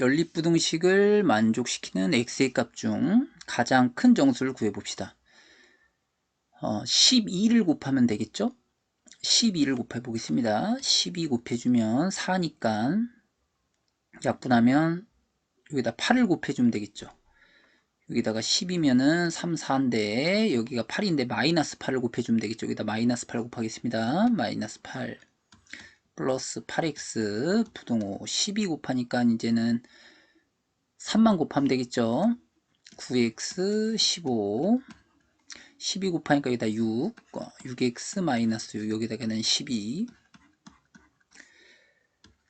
연립부등식을 만족시키는 x의 값 중 가장 큰 정수를 구해봅시다. 어, 12를 곱하면 되겠죠? 12를 곱해 보겠습니다. 12 곱해주면 4니까 약분하면 여기다 8을 곱해주면 되겠죠. 여기다가 10이면은 3, 4인데 여기가 8인데 마이너스 8을 곱해주면 되겠죠. 여기다 마이너스 8 곱하겠습니다. 마이너스 8 플러스 8x 부동호 12 곱하니까 이제는 3만 곱하면 되겠죠? 9x 15 12 곱하니까 여기다 6 6x 마이너스 6 여기다가는 12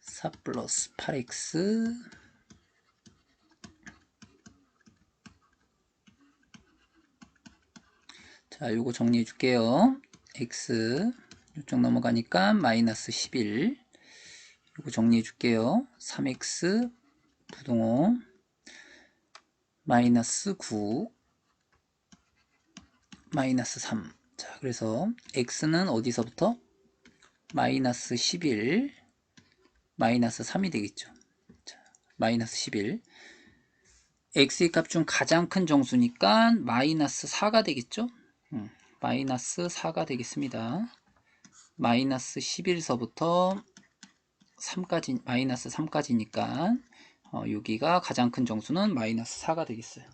4 플러스 8x 자 요거 정리해 줄게요. x 이쪽 넘어가니까 마이너스 11 이거 정리해 줄게요. 3x 부동호 마이너스 9 마이너스 3 자, 그래서 x는 어디서부터? 마이너스 11 마이너스 3이 되겠죠. 자, 마이너스 11 x의 값 중 가장 큰 정수니까 마이너스 4가 되겠죠? 음, 마이너스 4가 되겠습니다 마이너스 11서부터 3까지 마이너스 3까지니까 어, 여기가 가장 큰 정수는 마이너스 4가 되겠어요.